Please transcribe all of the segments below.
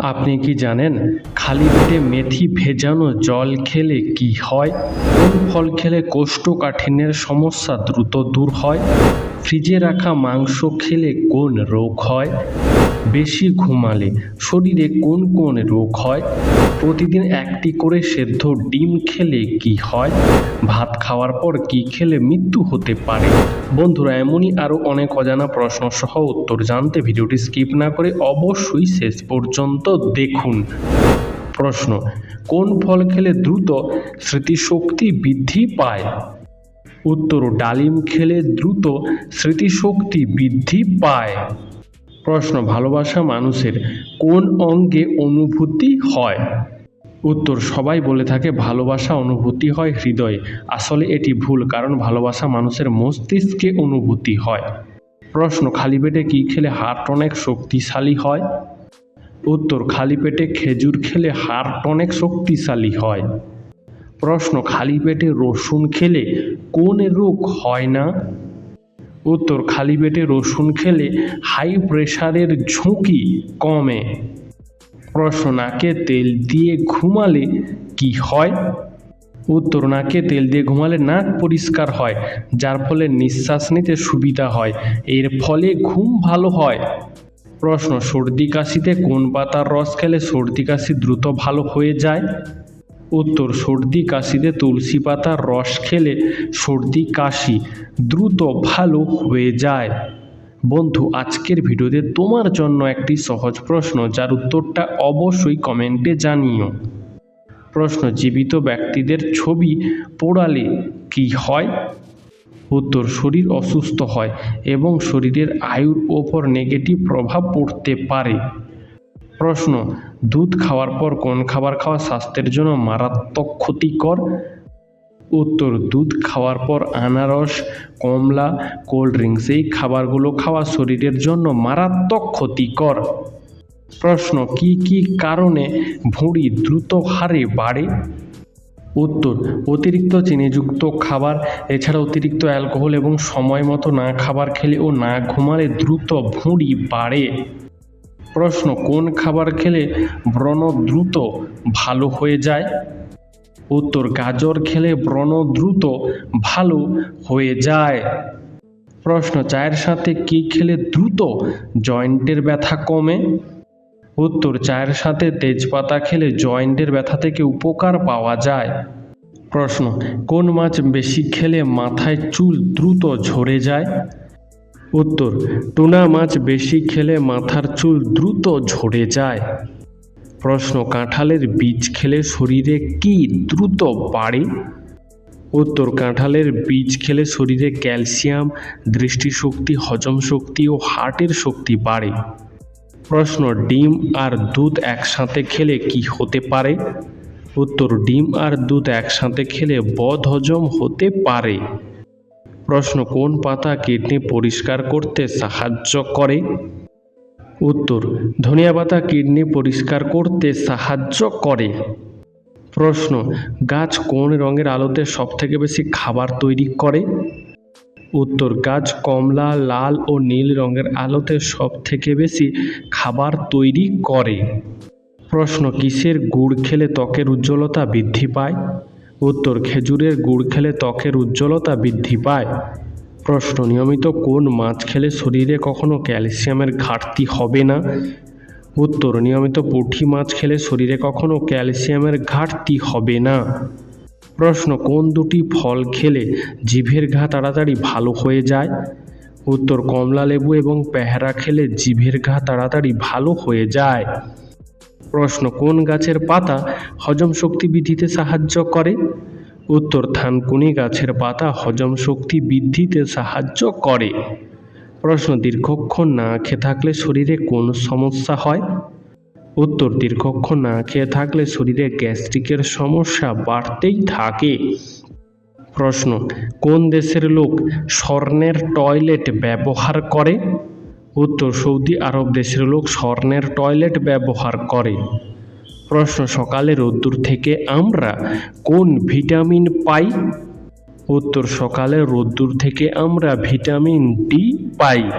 আপনি কি জানেন খালি পেটে মেথি ভেজানো জল খেলে কি হয়? কোন ফল খেলে কোষ্ঠকাঠিন্যের সমস্যা দ্রুত দূর হয়? ফ্রিজে রাখা মাংস খেলে কোন রোগ হয়? বেশি ঘুমালে শরীরে কোন কোন রোগ হয়? প্রতিদিন একটি করে সেদ্ধ ডিম খেলে কি হয়? ভাত খাওয়ার পর কি খেলে মৃত্যু হতে পারে? বন্ধুরা, এমনই আরও অনেক অজানা প্রশ্ন সহ উত্তর জানতে ভিডিওটি স্কিপ না করে অবশ্যই শেষ পর্যন্ত দেখুন। প্রশ্ন, কোন ফল খেলে দ্রুত স্মৃতিশক্তি বৃদ্ধি পায়? উত্তর, ডালিম খেলে দ্রুত স্মৃতিশক্তি বৃদ্ধি পায়। প্রশ্ন, ভালোবাসা মানুষের কোন অঙ্গে অনুভূতি হয়? উত্তর, সবাই বলে থাকে ভালোবাসা অনুভূতি হয় হৃদয়ে। আসলে এটি ভুল, কারণ ভালোবাসা মানুষের মস্তিষ্কে অনুভূতি হয়। প্রশ্ন, খালি পেটে কী খেলে হার্ট অনেক শক্তিশালী হয়? উত্তর, খালি পেটে খেজুর খেলে হার্ট অনেক শক্তিশালী হয়। প্রশ্ন, খালি পেটে রসুন খেলে কোন রোগ হয় না? উত্তর খালি পেটে রসুন খেলে হাই প্রেশারের ঝুঁকি কমে। প্রশ্ন নাকে তেল দিয়ে ঘুমালে কি হয়? উত্তর নাকে তেল দিয়ে ঘুমালে নাক পরিষ্কার হয়, যার ফলে নিঃশ্বাস নিতে সুবিধা হয়, এর ফলে ঘুম ভালো হয়। প্রশ্ন, সর্দি কাশিতে কোন পাতার রস খেলে সর্দি কাশি দ্রুত ভালো হয়ে যায়? উত্তর, সর্দি কাশিতে তুলসী পাতার রস খেলে সর্দি কাশি দ্রুত ভালো হয়ে যায়। বন্ধু, আজকের ভিডিওতে তোমার জন্য একটি সহজ প্রশ্ন, যার উত্তরটা অবশ্যই কমেন্টে জানিও। প্রশ্ন, জীবিত ব্যক্তিদের ছবি পোড়ালে কি হয়? উত্তর, শরীর অসুস্থ হয় এবং শরীরের আয়ুর ওপর নেগেটিভ প্রভাব পড়তে পারে। প্রশ্ন, দুধ খাওয়ার পর কোন খাবার খাওয়া স্বাস্থ্যের জন্য মারাত্মক ক্ষতিকর? উত্তর, দুধ খাওয়ার পর আনারস, কমলা, কোল্ড ড্রিঙ্কস, এই খাবারগুলো খাওয়া শরীরের জন্য মারাত্মক ক্ষতিকর। প্রশ্ন, কি কি কারণে ভুঁড়ি দ্রুত হারে বাড়ে? উত্তর, অতিরিক্ত চিনিযুক্ত খাবার, এছাড়া অতিরিক্ত অ্যালকোহল এবং সময় মতো না খাবার খেলে ও না ঘুমালে দ্রুত ভুঁড়ি বাড়ে। প্রশ্ন, কোন খাবার খেলে ব্রণ দ্রুত ভালো হয়ে যায়? উত্তর, গাজর খেলে ব্রণ দ্রুত ভালো হয়ে যায়। প্রশ্ন, চায়ের সাথে কি খেলে দ্রুত জয়েন্টের ব্যথা কমে? উত্তর, চায়ের সাথে তেজপাতা খেলে জয়েন্টের ব্যথা থেকে উপকার পাওয়া যায়। প্রশ্ন, কোন মাছ বেশি খেলে মাথায় চুল দ্রুত ঝরে যায়? উত্তর, টুনা মাছ বেশি খেলে মাথার চুল দ্রুত ঝরে যায়। প্রশ্ন, কাঁঠালের বীজ খেলে শরীরে কি দ্রুত বাড়ে? উত্তর, কাঁঠালের বীজ খেলে শরীরে ক্যালসিয়াম, দৃষ্টিশক্তি, হজম শক্তি ও হার্টের শক্তি বাড়ে। প্রশ্ন, ডিম আর দুধ একসাথে খেলে কি হতে পারে? উত্তর, ডিম আর দুধ একসাথে খেলে বদ হজম হতে পারে। প্রশ্ন, কোন পাতা কিডনি পরিষ্কার করতে সাহায্য করে? উত্তর, ধনিয়া পাতা কিডনি পরিষ্কার করতে সাহায্য করে। প্রশ্ন, গাছ কোন রঙের আলোতে সবথেকে বেশি খাবার তৈরি করে? উত্তর, গাছ কমলা, লাল ও নীল রঙের আলোতে সব থেকে বেশি খাবার তৈরি করে। প্রশ্ন, কিসের গুড় খেলে ত্বকের উজ্জ্বলতা বৃদ্ধি পায়? উত্তর, খেজুরের গুড় খেলে ত্বকের উজ্জ্বলতা বৃদ্ধি পায়। প্রশ্ন, নিয়মিত কোন মাছ খেলে শরীরে কখনো ক্যালসিয়ামের ঘাটতি হবে না? উত্তর, নিয়মিত পুঁটি মাছ খেলে শরীরে কখনো ক্যালসিয়ামের ঘাটতি হবে না। প্রশ্ন, কোন দুটি ফল খেলে জিভের ঘা তাড়াতাড়ি ভালো হয়ে যায়? উত্তর কমলা লেবু এবং পেয়ারা খেলে জিভের ঘা তাড়াতাড়ি ভালো হয়ে যায়। প্রশ্ন, কোন গাছের পাতা হজম শক্তি বৃদ্ধিতে সাহায্য করে? উত্তর থানকুনি গাছের পাতা হজম শক্তি বৃদ্ধিতে সাহায্য করে। প্রশ্ন, দীর্ঘক্ষণ না খেয়ে থাকলে শরীরে কোন সমস্যা হয়? উত্তর, দীর্ঘক্ষণ না খেয়ে থাকলে শরীরে গ্যাস্ট্রিকের সমস্যা বাড়তেই থাকে। প্রশ্ন, কোন দেশের লোক স্বর্ণের টয়লেট ব্যবহার করে? উত্তর সৌদি আরব দেশের লোক স্বর্ণের টয়লেট ব্যবহার করে। প্রশ্ন, সকালে রোদ্দুর থেকে আমরা কোন ভিটামিন পাই? উত্তর, সকালে রোদ্দুর থেকে আমরা ভিটামিন ডি পাই।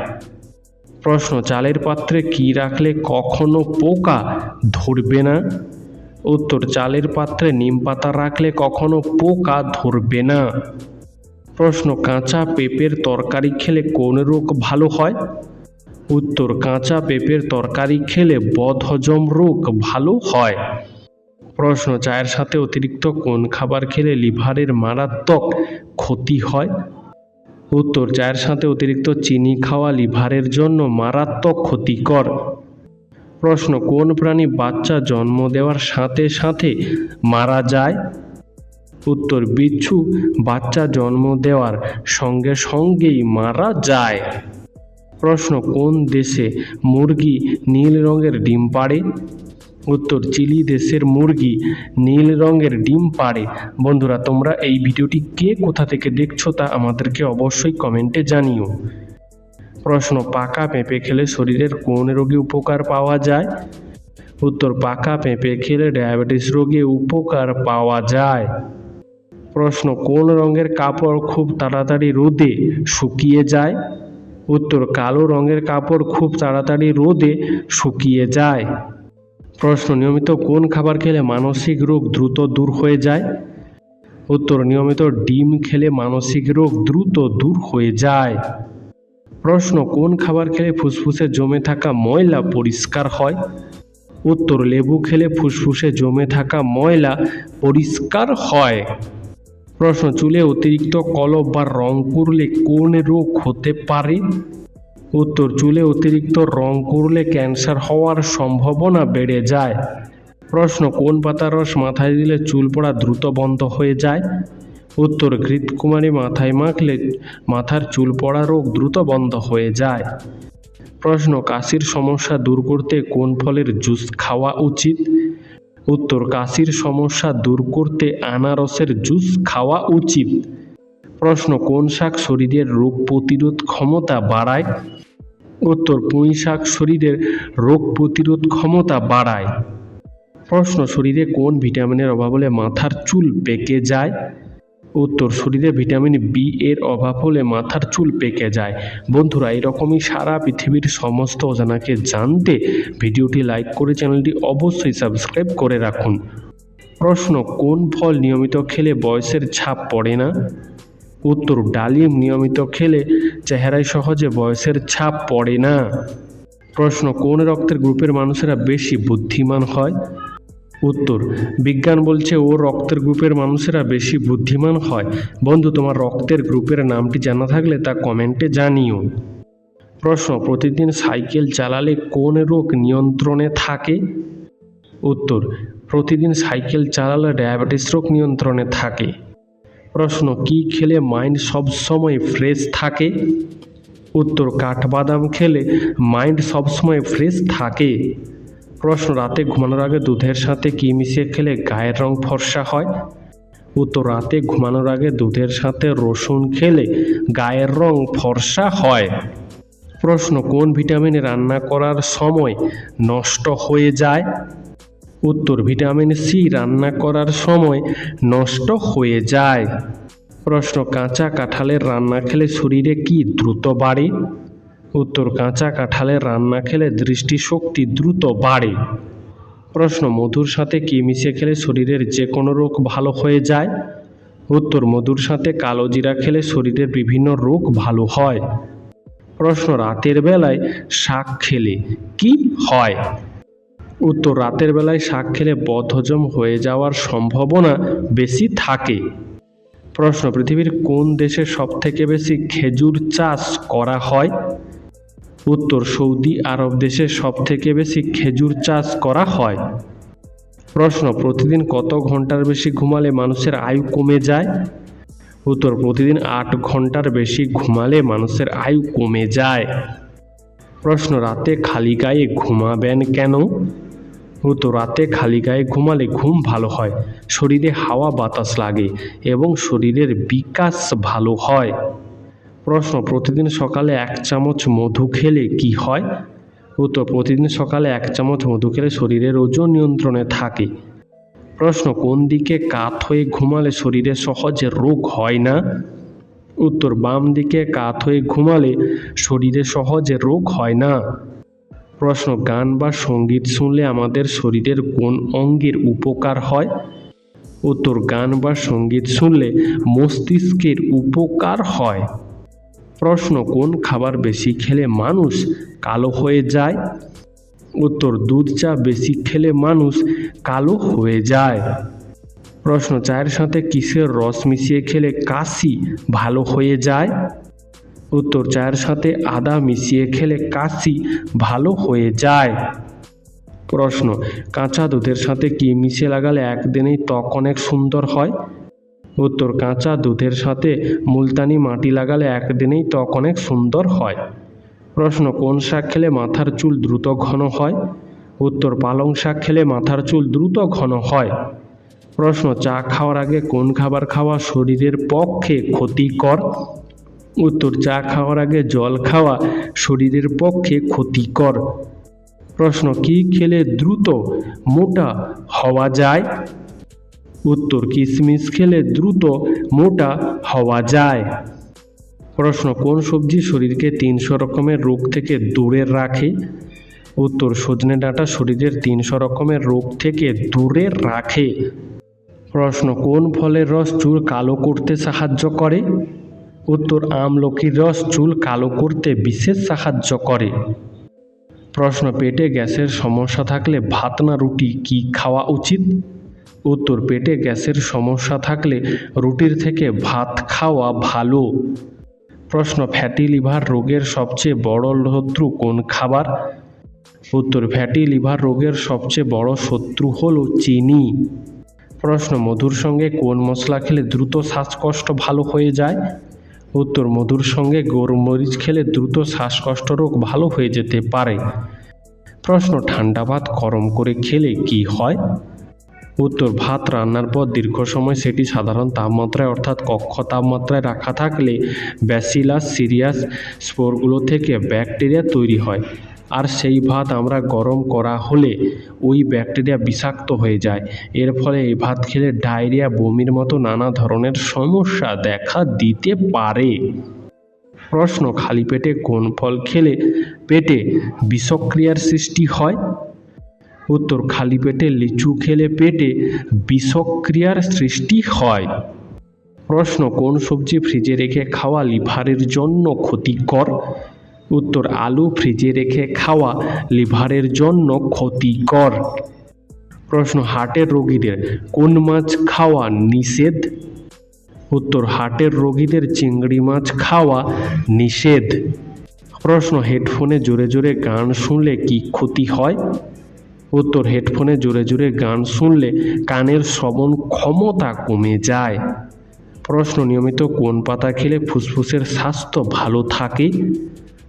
প্রশ্ন, চালের পাত্রে কি রাখলে কখনো পোকা ধরবে না? উত্তর, চালের পাত্রে নিম পাতা রাখলে কখনো পোকা ধরবে না। প্রশ্ন, কাঁচা পেঁপের তরকারি খেলে কোন রোগ ভালো হয়? উত্তর, কাঁচা পেঁপের তরকারি খেলে বদহজম রোগ ভালো হয়। প্রশ্ন, চায়ের সাথে অতিরিক্ত কোন খাবার খেলে লিভারের মারাত্মক ক্ষতি হয়? উত্তর, চায়ের সাথে অতিরিক্ত চিনি খাওয়া লিভারের জন্য মারাত্মক ক্ষতিকর। প্রশ্ন, কোন প্রাণী বাচ্চা জন্ম দেওয়ার সাথে সাথে মারা যায়? উত্তর, বিচ্ছু বাচ্চা জন্ম দেওয়ার সঙ্গে সঙ্গেই মারা যায়। প্রশ্ন, কোন দেশে মুরগি নীল রঙের ডিম পাড়ে? উত্তর, চিলি দেশের মুরগি নীল রঙের ডিম পাড়ে। বন্ধুরা, তোমরা এই ভিডিওটি কে কোথা থেকে দেখছ তা আমাদেরকে অবশ্যই কমেন্টে জানিও। প্রশ্ন, পাকা পেঁপে খেলে শরীরের কোন রোগে উপকার পাওয়া যায়? উত্তর, পাকা পেঁপে খেলে ডায়াবেটিস রোগে উপকার পাওয়া যায়। প্রশ্ন, কোন রঙের কাপড় খুব তাড়াতাড়ি রোদে শুকিয়ে যায়? উত্তর কালো রঙের কাপড় খুব তাড়াতাড়ি রোদে শুকিয়ে যায়। প্রশ্ন, নিয়মিত কোন খাবার খেলে মানসিক রোগ দ্রুত দূর হয়ে যায়? উত্তর, নিয়মিত ডিম খেলে মানসিক রোগ দ্রুত দূর হয়ে যায়। প্রশ্ন, কোন খাবার খেলে ফুসফুসে জমে থাকা ময়লা পরিষ্কার হয়? উত্তর, লেবু খেলে ফুসফুসে জমে থাকা ময়লা পরিষ্কার হয়। প্রশ্ন, চুলে অতিরিক্ত কলপ বা রং করলে কোন রোগ হতে পারে? উত্তর, চুলে অতিরিক্ত রং করলে ক্যান্সার হওয়ার সম্ভাবনা বেড়ে যায়। প্রশ্ন, কোন পাতার রস মাথায় দিলে চুল পড়া দ্রুত বন্ধ হয়ে যায়? উত্তর, ঘৃতকুমারী মাথায় মাখলে মাথার চুল পড়া রোগ দ্রুত বন্ধ হয়ে যায়। প্রশ্ন, কাশির সমস্যা দূর করতে কোন ফলের জুস খাওয়া উচিত? উত্তর, কাশির সমস্যা দূর করতে আনারসের জুস খাওয়া উচিত। প্রশ্ন, কোন শাক শরীরের রোগ প্রতিরোধ ক্ষমতা বাড়ায়? উত্তর, পুঁই শাক শরীরের রোগ প্রতিরোধ ক্ষমতা বাড়ায়। প্রশ্ন, শরীরে কোন ভিটামিনের অভাব হলে মাথার চুল পেকে যায়? উত্তর শরীরে ভিটামিন বি এর অভাব হলে মাথার চুল পেকে যায়। বন্ধুরা, এরকমই সারা পৃথিবীর সমস্ত অজানাকে জানতে ভিডিওটি লাইক করে চ্যানেলটি অবশ্যই সাবস্ক্রাইব করে রাখুন। প্রশ্ন, কোন ফল নিয়মিত খেলে বয়সের ছাপ পড়ে না? উত্তর, ডালিম নিয়মিত খেলে চেহারায় সহজে বয়সের ছাপ পড়ে না। প্রশ্ন, কোন রক্তের গ্রুপের মানুষেরা বেশি বুদ্ধিমান হয়? উত্তর, বিজ্ঞান বলছে ও রক্তের গ্রুপের মানুষেরা বেশি বুদ্ধিমান হয়। বন্ধু, তোমার রক্তের গ্রুপের নামটি জানা থাকলে তা কমেন্টে জানিও। প্রশ্ন, প্রতিদিন সাইকেল চালালে কোন রোগ নিয়ন্ত্রণে থাকে? উত্তর, প্রতিদিন সাইকেল চালালে ডায়াবেটিস রোগ নিয়ন্ত্রণে থাকে। প্রশ্ন, কি খেলে মাইন্ড সবসময় ফ্রেশ থাকে? উত্তর, কাঠবাদাম খেলে মাইন্ড সবসময় ফ্রেশ থাকে। প্রশ্ন, রাতে ঘুমানোর আগে দুধের সাথে কি মিশিয়ে খেলে গায়ের রং ফর্সা হয়? উত্তর, রাতে ঘুমানোর আগে দুধের সাথে রসুন খেলে গায়ের রং ফর্সা হয়। প্রশ্ন, কোন ভিটামিন রান্না করার সময় নষ্ট হয়ে যায়? উত্তর, ভিটামিন সি রান্না করার সময় নষ্ট হয়ে যায়। প্রশ্ন, কাঁচা কাঁঠালের রান্না খেলে শরীরে কি দ্রুত বাড়ে? উত্তর কাঁচা কাঁঠালের রান্না খেলে দৃষ্টিশক্তি দ্রুত বাড়ে। প্রশ্ন, মধুর সাথে কি মিশিয়ে খেলে শরীরের যে কোনো রোগ ভালো হয়ে যায়? উত্তর, মধুর সাথে কালো জিরা খেলে শরীরের বিভিন্ন রোগ ভালো হয়। প্রশ্ন, রাতের বেলায় শাক খেলে কি হয়? উত্তর, রাতের বেলায় শাক খেলে বদহজম হয়ে যাওয়ার সম্ভাবনা বেশি থাকে। প্রশ্ন, পৃথিবীর কোন দেশে সবথেকে বেশি খেজুর চাষ করা হয়? উত্তর সৌদি আরব দেশে সবথেকে বেশি খেজুর চাষ করা হয়? প্রশ্ন, প্রতিদিন কত ঘণ্টার বেশি ঘুমালে মানুষের আয়ু কমে যায়? উত্তর, প্রতিদিন আট ঘণ্টার বেশি ঘুমালে মানুষের আয়ু কমে যায়। প্রশ্ন, রাতে খালি গায়ে ঘুমাবেন কেন? উত্তর, রাতে খালি গায়ে ঘুমালে ঘুম ভালো হয়, শরীরে হাওয়া বাতাস লাগে এবং শরীরের বিকাশ ভালো হয়। প্রশ্ন, প্রতিদিন সকালে এক চামচ মধু খেলে কি হয়? উত্তর, প্রতিদিন সকালে এক চামচ মধু খেলে শরীরের ওজন নিয়ন্ত্রণে থাকে। প্রশ্ন, কোন দিকে কাত হয়ে ঘুমালে শরীরে সহজে রোগ হয় না? উত্তর, বাম দিকে কাত হয়ে ঘুমালে শরীরে সহজে রোগ হয় না। প্রশ্ন, গান বা সংগীত শুনলে আমাদের শরীরের কোন অঙ্গের উপকার হয়? উত্তর, গান বা সংগীত শুনলে মস্তিষ্কের উপকার হয়। প্রশ্ন, কোন খাবার বেশি খেলে মানুষ কালো হয়ে যায়? উত্তর, দুধ চা বেশি খেলে মানুষ কালো হয়ে যায়। প্রশ্ন, চায়ের সাথে কিসের রস মিশিয়ে খেলে কাশি ভালো হয়ে যায়? উত্তর, চায়ের সাথে আদা মিশিয়ে খেলে কাশি ভালো হয়ে যায়। প্রশ্ন, কাঁচা দুধের সাথে কি মিশিয়ে লাগালে একদিনেই ত্বক অনেক সুন্দর হয়? উত্তর কাঁচা দুধের সাথে মুলতানি মাটি লাগালে একদিনেই ত্বক অনেক সুন্দর হয়। প্রশ্ন, কোন শাক খেলে মাথার চুল দ্রুত ঘন হয়? উত্তর, পালং শাক খেলে মাথার চুল দ্রুত ঘন হয়। প্রশ্ন, চা খাওয়ার আগে কোন খাবার খাওয়া শরীরের পক্ষে ক্ষতিকর? উত্তর, চা খাওয়ার আগে জল খাওয়া শরীরের পক্ষে ক্ষতিকর। প্রশ্ন, কি খেলে দ্রুত মোটা হওয়া যায়? উত্তর কিশমিশ খেলে দ্রুত মোটা হওয়া যায়। প্রশ্ন, কোন সবজি শরীরকে তিনশো রকমের রোগ থেকে দূরে রাখে? উত্তর, সজনে ডাঁটা শরীরের তিনশো রকমের রোগ থেকে দূরে রাখে। প্রশ্ন, কোন ফলের রস চুল কালো করতে সাহায্য করে? উত্তর আমলকির রস চুল কালো করতে বিশেষ সাহায্য করে। প্রশ্ন, পেটে গ্যাসের সমস্যা থাকলে ভাত না রুটি কি খাওয়া উচিত? উত্তর, পেটে গ্যাসের সমস্যা থাকলে রুটির থেকে ভাত খাওয়া ভালো। প্রশ্ন, ফ্যাটি লিভার রোগের সবচেয়ে বড় শত্রু কোন খাবার? উত্তর, ফ্যাটি লিভার রোগের সবচেয়ে বড় শত্রু হলো চিনি। প্রশ্ন, মধুর সঙ্গে কোন মশলা খেলে দ্রুত শ্বাসকষ্ট ভালো হয়ে যায়? উত্তর, মধুর সঙ্গে গোলমরিচ খেলে দ্রুত শ্বাসকষ্ট রোগ ভালো হয়ে যেতে পারে। প্রশ্ন, ঠান্ডা ভাত গরম করে খেলে কি হয়? উত্তর, ভাত রান্নার পর দীর্ঘ সময় সেটি সাধারণ তাপমাত্রায়, অর্থাৎ কক্ষ তাপমাত্রায় রাখা থাকলে ব্যাসিলাস, সিরিয়াস স্পোরগুলো থেকে ব্যাকটেরিয়া তৈরি হয়। আর সেই ভাত আমরা গরম করা হলে ওই ব্যাকটেরিয়া বিষাক্ত হয়ে যায়। এর ফলে এই ভাত খেলে ডায়রিয়া, বমির মতো নানা ধরনের সমস্যা দেখা দিতে পারে। প্রশ্ন, খালি পেটে কোন ফল খেলে পেটে বিষক্রিয়ার সৃষ্টি হয়? উত্তর, খালি পেটে লিচু খেলে পেটে বিষক্রিয়ার সৃষ্টি হয়। প্রশ্ন, কোন সবজি ফ্রিজে রেখে খাওয়া লিভারের জন্য ক্ষতিকর? উত্তর, আলু ফ্রিজে রেখে খাওয়া লিভারের জন্য ক্ষতিকর। প্রশ্ন, হার্টের রোগীদের কোন মাছ খাওয়া নিষেধ? উত্তর, হার্টের রোগীদের চিংড়ি মাছ খাওয়া নিষেধ। প্রশ্ন, হেডফোনে জোরে জোরে গান শুনলে কি ক্ষতি হয়? উত্তর হেডফোনে জোরে জোরে গান শুনলে কানের শ্রবণ ক্ষমতা কমে যায়। প্রশ্ন, নিয়মিত কোন পাতা খেলে ফুসফুসের স্বাস্থ্য ভালো থাকে?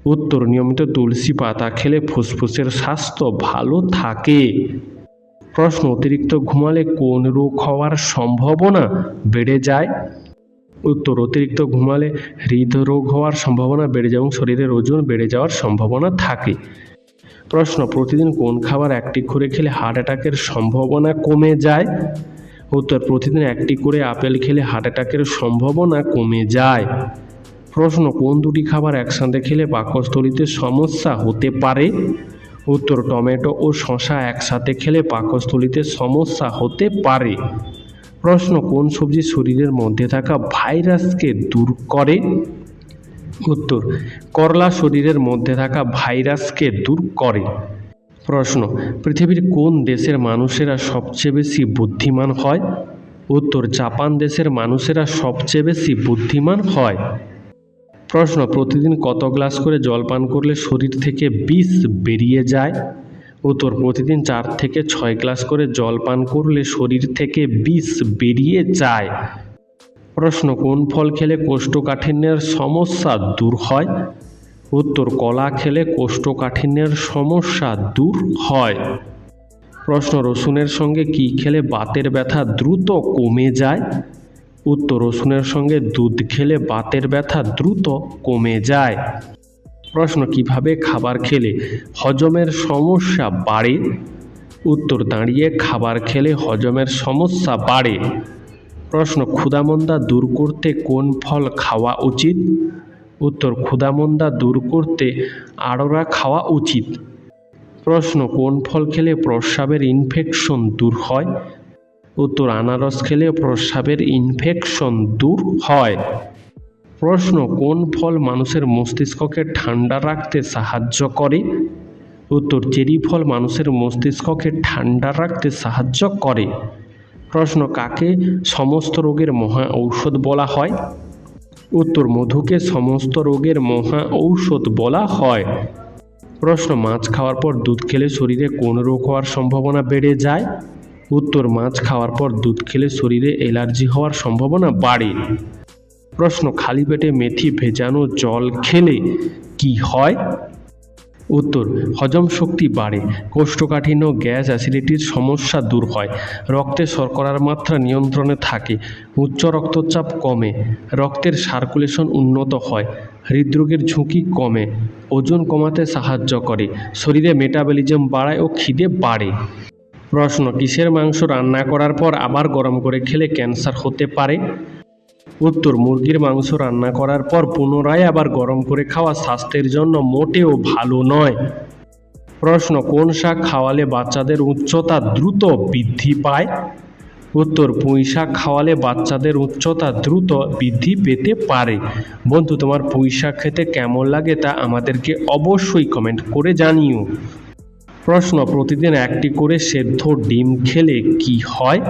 উত্তর, নিয়মিত তুলসী পাতা খেলে ফুসফুসের স্বাস্থ্য ভালো থাকে। প্রশ্ন, অতিরিক্ত ঘুমালে কোন রোগ হওয়ার সম্ভাবনা বেড়ে যায়? উত্তর, অতিরিক্ত ঘুমালে হৃদরোগ হওয়ার সম্ভাবনা বেড়ে যায় এবং শরীরের ওজন বেড়ে যাওয়ার সম্ভাবনা থাকে। প্রশ্ন, প্রতিদিন কোন খাবার একটি করে খেলে হার্ট অ্যাটাকের সম্ভাবনা কমে যায়? উত্তর, প্রতিদিন একটি করে আপেল খেলে হার্ট অ্যাটাকের সম্ভাবনা কমে যায়। প্রশ্ন, কোন দুটি খাবার একসাথে খেলে পাকস্থলীতে সমস্যা হতে পারে? উত্তর, টমেটো ও শশা একসাথে খেলে পাকস্থলীতে সমস্যা হতে পারে। প্রশ্ন, কোন সবজি শরীরের মধ্যে থাকা ভাইরাসকে দূর করে? উত্তর, করলা শরীরের মধ্যে থাকা ভাইরাসকে দূর করে। প্রশ্ন, পৃথিবীর কোন দেশের মানুষেরা সবচেয়ে বেশি বুদ্ধিমান হয়? উত্তর, জাপান দেশের মানুষেরা সবচেয়ে বেশি বুদ্ধিমান হয়। প্রশ্ন, প্রতিদিন কত গ্লাস করে জল পান করলে শরীর থেকে বিষ বেরিয়ে যায়? উত্তর, প্রতিদিন চার থেকে ছয় গ্লাস করে জল পান করলে শরীর থেকে বিষ বেরিয়ে যায়। প্রশ্ন, কোন ফল খেলে কোষ্ঠকাঠিন্যের সমস্যা দূর হয়? উত্তর, কলা খেলে কোষ্ঠকাঠিন্যের সমস্যা দূর হয়। প্রশ্ন, রসুনের সঙ্গে কি খেলে বাতের ব্যথা দ্রুত কমে যায়? উত্তর, রসুনের সঙ্গে দুধ খেলে বাতের ব্যথা দ্রুত কমে যায়। প্রশ্ন, কীভাবে খাবার খেলে হজমের সমস্যা বাড়ে? উত্তর, দাঁড়িয়ে খাবার খেলে হজমের সমস্যা বাড়ে। প্রশ্ন ক্ষুধামন্দা দূর করতে কোন ফল খাওয়া উচিত? উত্তর ক্ষুধামন্দা দূর করতে আড়রা খাওয়া উচিত। প্রশ্ন, কোন ফল খেলে প্রস্রাবের ইনফেকশন দূর হয়? উত্তর, আনারস খেলে প্রস্রাবের ইনফেকশন দূর হয়। প্রশ্ন, কোন ফল মানুষের মস্তিষ্ককে ঠান্ডা রাখতে সাহায্য করে? উত্তর, চেরি ফল মানুষের মস্তিষ্ককে ঠান্ডা রাখতে সাহায্য করে। প্রশ্ন, কাকে সমস্ত রোগের মহা ঔষধ বলা হয়? উত্তর, মধুকে সমস্ত রোগের মহা ঔষধ বলা হয়। প্রশ্ন, মাছ খাওয়ার পর দুধ খেলে শরীরে কোন রোগ হওয়ার সম্ভাবনা বেড়ে যায়? উত্তর, মাছ খাওয়ার পর দুধ খেলে শরীরে অ্যালার্জি হওয়ার সম্ভাবনা বাড়ে। প্রশ্ন, খালি পেটে মেথি ভেজানো জল খেলে কি হয়? উত্তর, হজম শক্তি বাড়ে, কোষ্ঠকাঠিন্য, গ্যাস অ্যাসিডিটির সমস্যা দূর হয়, রক্তে শর্করার মাত্রা নিয়ন্ত্রণে থাকে, উচ্চ রক্তচাপ কমে, রক্তের সার্কুলেশন উন্নত হয়, হৃদরোগের ঝুঁকি কমে, ওজন কমাতে সাহায্য করে, শরীরে মেটাবলিজম বাড়ায় ও খিদে বাড়ে। প্রশ্ন, কিসের মাংস রান্না করার পর আবার গরম করে খেলে ক্যান্সার হতে পারে? উত্তর, মুরগির মাংস রান্না করার পর পুনরায় আবার গরম করে খাওয়া স্বাস্থ্যের জন্য মোটেও ভালো নয়। প্রশ্ন, কোন শাক খাওয়ালে বাচ্চাদের উচ্চতা দ্রুত বৃদ্ধি পায়? উত্তর, পুঁই শাক খাওয়ালে বাচ্চাদের উচ্চতা দ্রুত বৃদ্ধি পেতে পারে। বন্ধু, তোমার পুঁই শাক খেতে কেমন লাগে তা আমাদেরকে অবশ্যই কমেন্ট করে জানিও। প্রশ্ন, প্রতিদিন একটি করে সেদ্ধ ডিম খেলে কি হয়?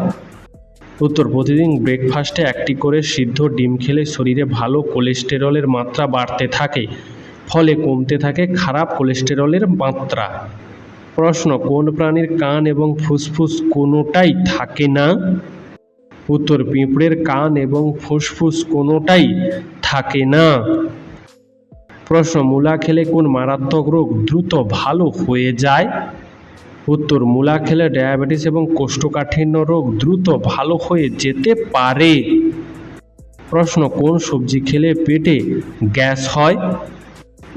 উত্তর, প্রতিদিন ব্রেকফাস্টে একটি করে সিদ্ধ ডিম খেলে শরীরে ভালো কোলেস্টেরলের মাত্রা বাড়তে থাকে, ফলে কমতে থাকে খারাপ কোলেস্টেরলের মাত্রা। প্রশ্ন, কোন প্রাণীর কান এবং ফুসফুস কোনোটাই থাকে না? উত্তর, পিঁপড়ের কান এবং ফুসফুস কোনোটাই থাকে না। প্রশ্ন, মূলা খেলে কোন মারাত্মক রোগ দ্রুত ভালো হয়ে যায়? উত্তর মূলা খেলে ডায়াবেটিস এবং কোষ্ঠকাঠিন্য রোগ দ্রুত ভালো হয়ে যেতে পারে। প্রশ্ন, কোন সবজি খেলে পেটে গ্যাস হয়?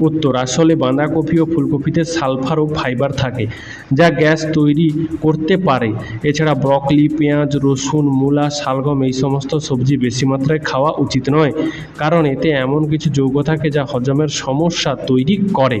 উত্তর, আসলে বাঁধাকপি ও ফুলকপিতে সালফার ও ফাইবার থাকে যা গ্যাস তৈরি করতে পারে। এছাড়া ব্রকলি, পেঁয়াজ, রসুন, মূলা, শালগম এই সমস্ত সবজি বেশি মাত্রায় খাওয়া উচিত নয়, কারণ এতে এমন কিছু যৌগ থাকে যা হজমের সমস্যা তৈরি করে।